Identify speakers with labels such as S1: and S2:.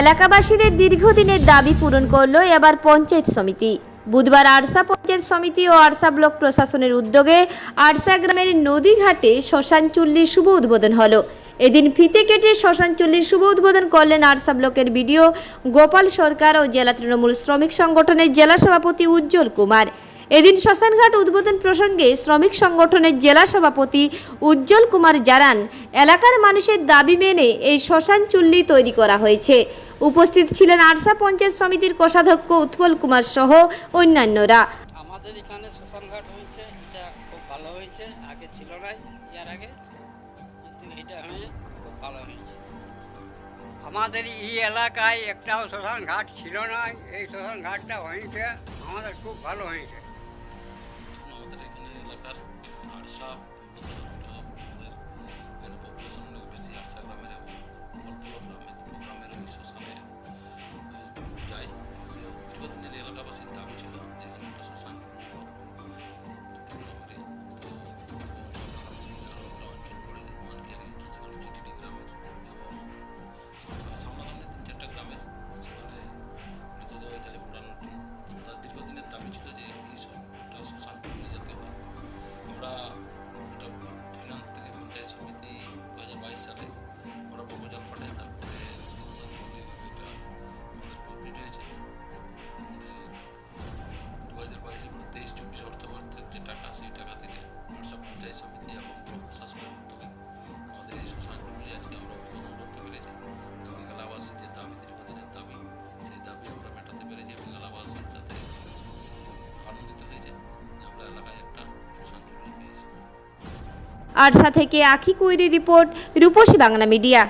S1: এলাকাবাসীদের দীর্ঘদিনের দাবি পূরণ করল এবার পঞ্চায়েত সমিতি। বুধবার আরসা পঞ্চায়েত সমিতি ও আরসা ব্লক প্রশাসনের উদ্যোগে আরসা গ্রামের নদীঘাটে শ্মশান চুল্লির শুভ উদ্বোধন হলো। এদিন ফিতে কেটে শ্মশান চুল্লির শুভ উদ্বোধন করলেন আরসা ব্লকের বিডিও গোপাল সরকার ও জেলা তৃণমূল শ্রমিক সংগঠনের জেলা সভাপতি উজ্জ্বল কুমার। এদিন শ্মশানঘাট উদ্বোধন প্রসঙ্গে শ্রমিক সংগঠনের জেলা সভাপতি উজ্জ্বল কুমার জারান এলাকার মানুষের দাবি মেনে এই শ্মশান চুল্লি তৈরি করা হয়েছে। উপস্থিত ছিলেন আরসা পঞ্চায়েত সমিতির কোষাধ্যক্ষ উৎপল কুমার সহ অন্যান্যরা।
S2: আমাদের এখানে শ্মশানঘাট হয়েছে এটা খুব ভালো হয়েছে আগে ছিল না ইয়ার আগে। কিন্তু এটা হয়ে খুব ভালো হয়েছে। আমাদের এই এলাকায় একটাও শ্মশান ঘাট ছিল না এই শ্মশান ঘাটটা হয়েছে আমাদের খুব ভালো হয়েছে।
S3: আমাদের এখানে এলাকার আরসা টাকা সেই টাকা থেকে হোয়াটসঅ্যাপ আমাদের এই আজকে আমরা করতে পেরেছি। এলাকাবাসী যে দাবি দীর্ঘদিনের দাবি সেই দাবি আমরা মেটাতে পেরেছি এলাকাবাসী যাতে আনন্দিত আমরা এলাকায় একটা পেয়েছি
S1: থেকে Akhi query report, Rupasi Bangla Media.